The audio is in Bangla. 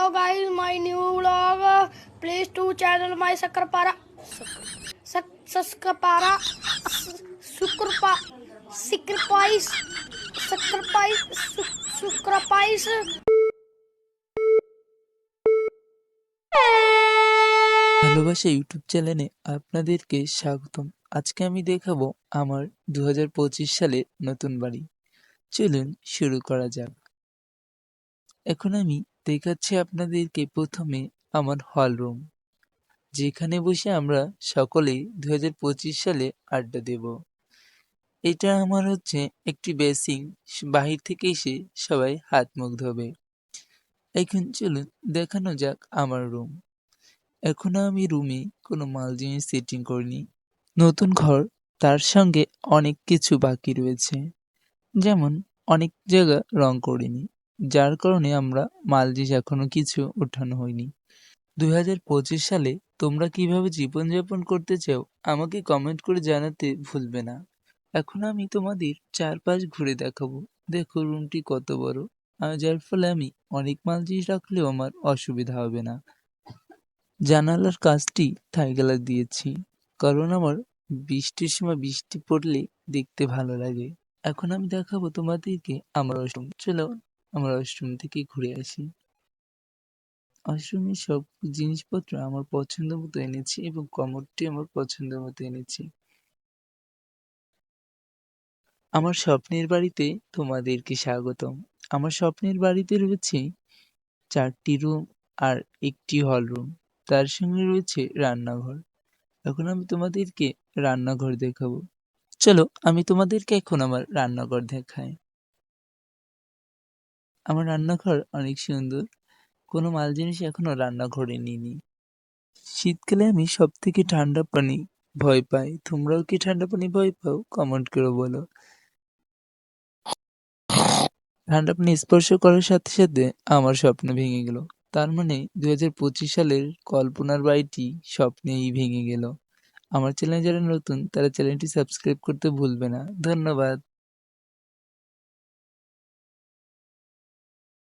Hello guys, my new vlog. Please to channel my Sakrapara. Sakrapara. Sukrapa. Sacrifice. Sacrifice. Sacrifice. ভালোবাসা ইউটিউব চ্যানেলে আপনাদেরকে স্বাগতম আজকে আমি দেখাবো আমার দু হাজার পঁচিশ সালে নতুন বাড়ি চলুন শুরু করা যাক এখন আমি দেখাচ্ছি আপনাদেরকে প্রথমে আমার হল রুম যেখানে বসে আমরা সকলেই দু হাজার পঁচিশ সালে আড্ডা দেব। এটা আমার হচ্ছে একটি বেসিং বাহির থেকে এসে সবাই হাত মুখ ধোবে। এখন চলুন দেখানো যাক আমার রুম এখনও আমি রুমে কোনো মাল জিনিস সেটিং করিনি। নতুন ঘর, তার সঙ্গে অনেক কিছু বাকি রয়েছে। যেমন, অনেক জায়গা রং করিনি। যার কারণে আমরা মাল জিনিস এখনও কিছু ওঠানো হয়নি। দু দুই সালে তোমরা কীভাবে জীবনযাপন করতে চাও, আমাকে কমেন্ট করে জানাতে ভুলবে না। এখন আমি তোমাদের চারপাশ ঘুরে দেখাবো। দেখো রুমটি কত বড়। যার ফলে আমি অনেক মাল জিনিস রাখলেও আমার অসুবিধা হবে না। জানালার কাজটি থাই কালার দিয়েছি, কারণ আমার বৃষ্টির সময় বৃষ্টি পড়লে দেখতে ভালো লাগে। এখন আমি দেখাবো তোমাদেরকে আমার ওয়াশরুম চলো আমার ওয়াশরুম থেকে ঘুরে আসি। ওয়াশরুমের সব জিনিসপত্র আমার পছন্দ মতো এনেছি এবং কমোডটি আমার পছন্দ মতো এনেছি। আমার স্বপ্নের বাড়িতে তোমাদেরকে স্বাগতম। আমার স্বপ্নের বাড়িতে রয়েছে চারটি রুম আর একটি হল রুম তার সঙ্গে রয়েছে রান্নাঘর। এখন আমি তোমাদেরকে রান্নাঘর দেখাবো। চলো, আমি তোমাদেরকে এখন আমার রান্নাঘর দেখাই। আমার রান্নাঘর অনেক সুন্দর। কোনো মাল জিনিস এখনও রান্নাঘরে নিইনি। শীতকালে আমি সব থেকে ঠান্ডা পানি ভয় পাই। তোমরাও কি ঠান্ডা পানি ভয় পাও? কমেন্ট করে বলো। ঠান্ডা পানি স্পর্শ করার সাথে সাথে আমার স্বপ্ন ভেঙে গেল। তার মানে দুই হাজার পঁচিশ সালের কল্পনার বাড়িটি স্বপ্নেই ভেঙে গেল। আমার চ্যানেল যারা নতুন, তারা চ্যানেলটি সাবস্ক্রাইব করতে ভুলবে না। ধন্যবাদ।